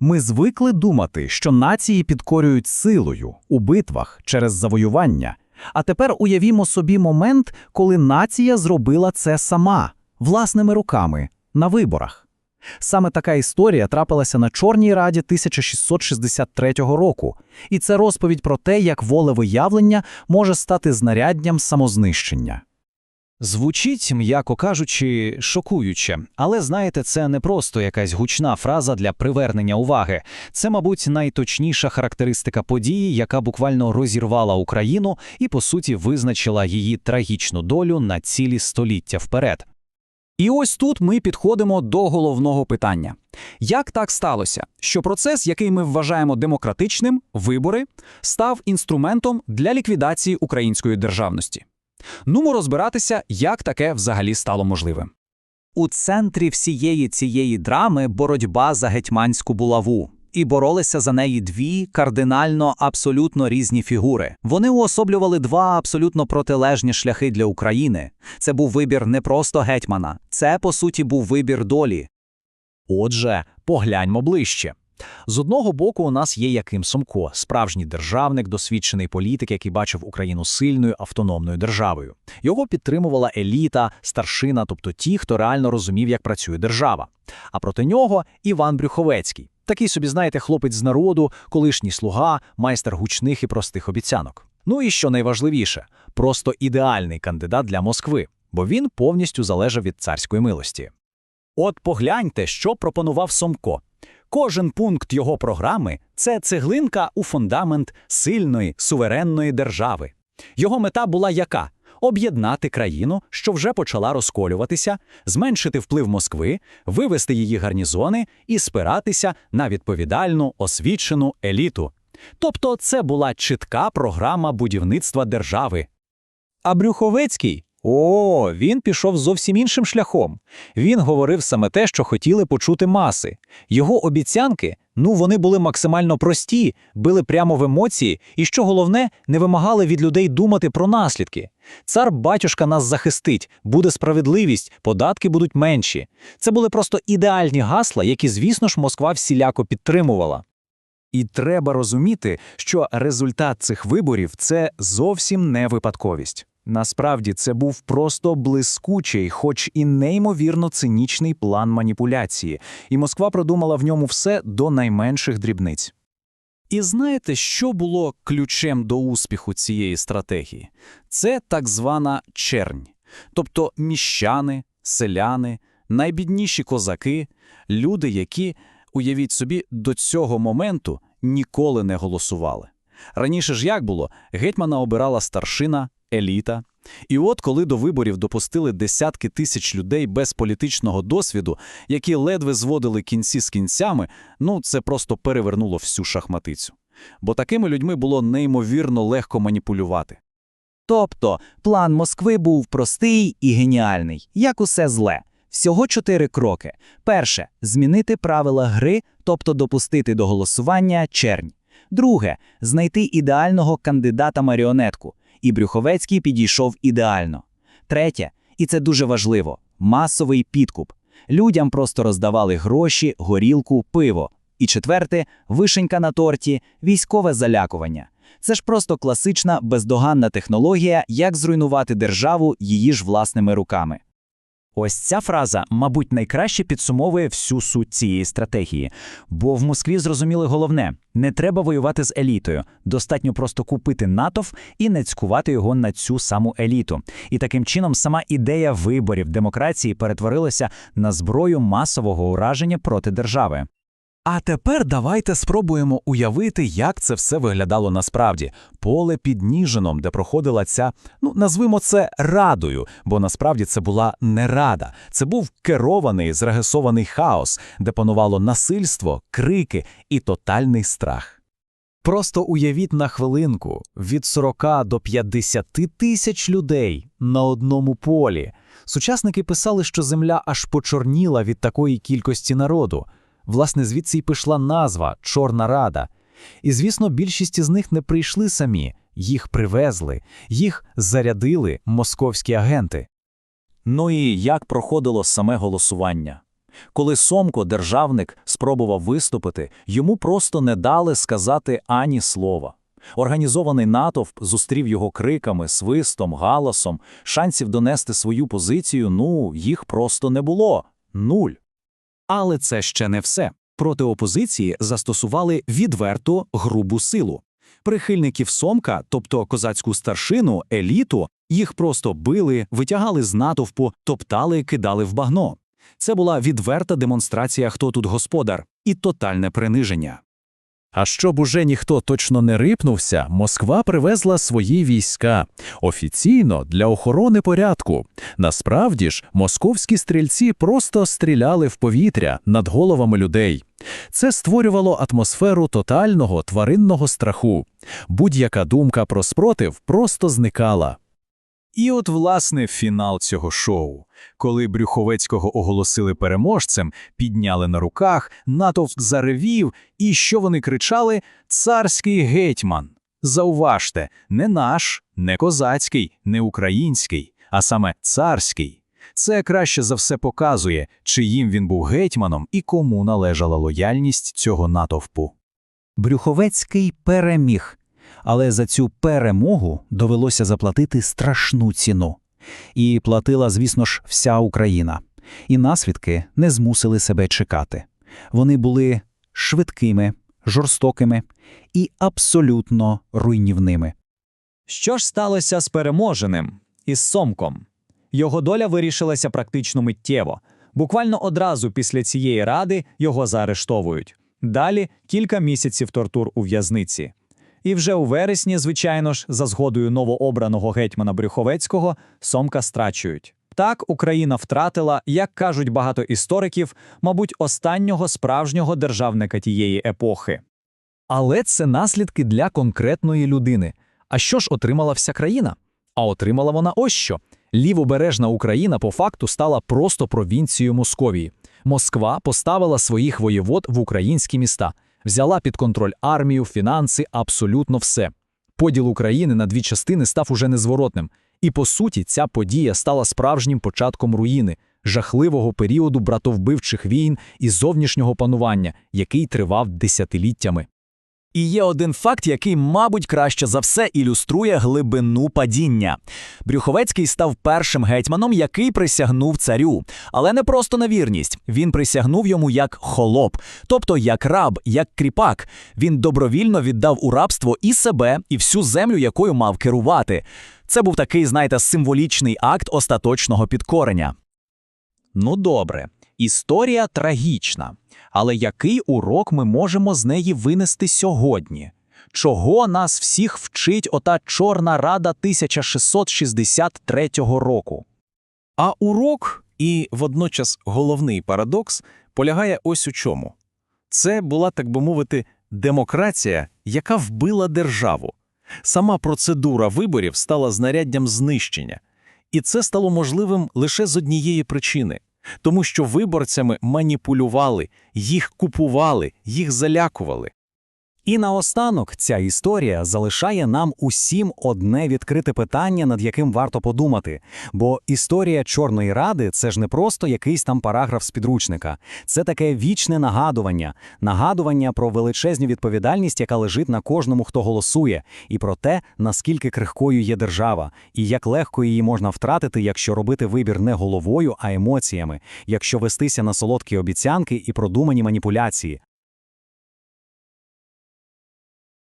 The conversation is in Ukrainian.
Ми звикли думати, що нації підкорюють силою у битвах через завоювання. А тепер уявімо собі момент, коли нація зробила це сама, власними руками, на виборах. Саме така історія трапилася на Чорній Раді 1663 року, і це розповідь про те, як волевиявлення може стати знаряддям самознищення. Звучить, м'яко кажучи, шокуюче, але знаєте, це не просто якась гучна фраза для привернення уваги. Це, мабуть, найточніша характеристика події, яка буквально розірвала Україну і, по суті, визначила її трагічну долю на цілі століття вперед. І ось тут ми підходимо до головного питання: як так сталося, що процес, який ми вважаємо демократичним, вибори, став інструментом для ліквідації української державності? Нумо розбиратися, як таке взагалі стало можливим. У центрі всієї цієї драми боротьба за гетьманську булаву. І боролися за неї дві кардинально абсолютно різні фігури. Вони уособлювали два абсолютно протилежні шляхи для України. Це був вибір не просто гетьмана, це по суті був вибір долі. Отже, погляньмо ближче. З одного боку, у нас є Яким Сомко, справжній державник, досвідчений політик, який бачив Україну сильною автономною державою. Його підтримувала еліта, старшина, тобто ті, хто реально розумів, як працює держава. А проти нього Іван Брюховецький. Такий собі, знаєте, хлопець з народу, колишній слуга, майстер гучних і простих обіцянок. Ну і що найважливіше, просто ідеальний кандидат для Москви, бо він повністю залежав від царської милості. От погляньте, що пропонував Сомко. Кожен пункт його програми це цеглинка у фундамент сильної суверенної держави. Його мета була яка? Об'єднати країну, що вже почала розколюватися, зменшити вплив Москви, вивести її гарнізони і спиратися на відповідальну освічену еліту. Тобто це була чітка програма будівництва держави. А Брюховецький? О, він пішов зовсім іншим шляхом. Він говорив саме те, що хотіли почути маси. Його обіцянки, ну вони були максимально прості, били прямо в емоції, і що головне, не вимагали від людей думати про наслідки. Цар батюшка нас захистить, буде справедливість, податки будуть менші. Це були просто ідеальні гасла, які, звісно ж, Москва всіляко підтримувала. І треба розуміти, що результат цих виборів це зовсім не випадковість. Насправді це був просто блискучий, хоч і неймовірно цинічний план маніпуляції, і Москва продумала в ньому все до найменших дрібниць. І знаєте, що було ключем до успіху цієї стратегії? Це так звана чернь, тобто міщани, селяни, найбідніші козаки, люди, які, уявіть собі, до цього моменту ніколи не голосували. Раніше ж як було, гетьмана обирала старшина, еліта. І от коли до виборів допустили десятки тисяч людей без політичного досвіду, які ледве зводили кінці з кінцями, ну це просто перевернуло всю шахматицю. Бо такими людьми було неймовірно легко маніпулювати. Тобто план Москви був простий і геніальний, як усе зле. Всього чотири кроки. Перше змінити правила гри, тобто допустити до голосування чернь. Друге знайти ідеального кандидата маріонетку. І Брюховецький підійшов ідеально. Третє, і це дуже важливо масовий підкуп. Людям просто роздавали гроші, горілку, пиво. І четверте вишенька на торті, військове залякування. Це ж просто класична бездоганна технологія, як зруйнувати державу її ж власними руками. Ось ця фраза, мабуть, найкраще підсумовує всю суть цієї стратегії. Бо в Москві зрозуміли головне: не треба воювати з елітою, достатньо просто купити натовп і нацькувати його на цю саму еліту. І таким чином сама ідея виборів демократії перетворилася на зброю масового ураження проти держави. А тепер давайте спробуємо уявити, як це все виглядало насправді. Поле під Ніжином, де проходила ця, ну назвемо це радою, бо насправді це була не рада. Це був керований, зрегесований хаос, де панувало насильство, крики і тотальний страх. Просто уявіть на хвилинку від 40 до 50 тисяч людей на одному полі. Сучасники писали, що земля аж почорніла від такої кількості народу. Власне, звідси й пішла назва Чорна Рада. І, звісно, більшість із них не прийшли самі, їх привезли, їх зарядили московські агенти. Ну і як проходило саме голосування? Коли Сомко, державник, спробував виступити, йому просто не дали сказати ані слова. Організований натовп зустрів його криками, свистом, галасом. Шансів донести свою позицію, ну, їх просто не було. Нуль. Але це ще не все. Проти опозиції застосували відверту грубу силу. Прихильників Сомка, тобто козацьку старшину, еліту, їх просто били, витягали з натовпу, топтали, кидали в багно. Це була відверта демонстрація, хто тут господар, і тотальне приниження. А щоб уже ніхто точно не рипнувся, Москва привезла свої війська офіційно для охорони порядку. Насправді ж, московські стрільці просто стріляли в повітря над головами людей. Це створювало атмосферу тотального тваринного страху. Будь-яка думка про спротив просто зникала. І от, власне, фінал цього шоу. Коли Брюховецького оголосили переможцем, підняли на руках, натовп заревів, і що вони кричали «Царський гетьман». Зауважте, не наш, не козацький, не український, а саме царський. Це краще за все показує, чиїм він був гетьманом і кому належала лояльність цього натовпу. Брюховецький переміг, але за цю перемогу довелося заплатити страшну ціну. І платила, звісно ж, вся Україна. І наслідки не змусили себе чекати. Вони були швидкими, жорстокими і абсолютно руйнівними. Що ж сталося з переможеним із Сомком? Його доля вирішилася практично миттєво. Буквально одразу після цієї ради його заарештовують. Далі кілька місяців тортур у в'язниці. І вже у вересні, звичайно ж, за згодою новообраного гетьмана Брюховецького, Сомка страчують. Так Україна втратила, як кажуть багато істориків, мабуть, останнього справжнього державника тієї епохи. Але це наслідки для конкретної людини. А що ж отримала вся країна? А отримала вона ось що. Лівобережна Україна по факту стала просто провінцією Московії. Москва поставила своїх воєвод в українські міста, взяла під контроль армію, фінанси, абсолютно все. Поділ України на дві частини став уже незворотним. І по суті, ця подія стала справжнім початком руїни, жахливого періоду братовбивчих війн і зовнішнього панування, який тривав десятиліттями. І є один факт, який, мабуть, краще за все ілюструє глибину падіння. Брюховецький став першим гетьманом, який присягнув царю. Але не просто на вірність. Він присягнув йому як холоп, тобто як раб, як кріпак. Він добровільно віддав у рабство і себе, і всю землю, якою мав керувати. Це був такий, знаєте, символічний акт остаточного підкорення. Ну добре, історія трагічна. Але який урок ми можемо з неї винести сьогодні? Чого нас всіх вчить ота Чорна Рада 1663 року? А урок і водночас головний парадокс полягає ось у чому. Це була, так би мовити, демократія, яка вбила державу. Сама процедура виборів стала знаряддям знищення. І це стало можливим лише з однієї причини – тому що виборцями маніпулювали, їх купували, їх залякували. І наостанок ця історія залишає нам усім одне відкрите питання, над яким варто подумати. Бо історія Чорної Ради це ж не просто якийсь там параграф з підручника, це таке вічне нагадування, нагадування про величезну відповідальність, яка лежить на кожному, хто голосує, і про те, наскільки крихкою є держава, і як легко її можна втратити, якщо робити вибір не головою, а емоціями, якщо вестися на солодкі обіцянки і продумані маніпуляції.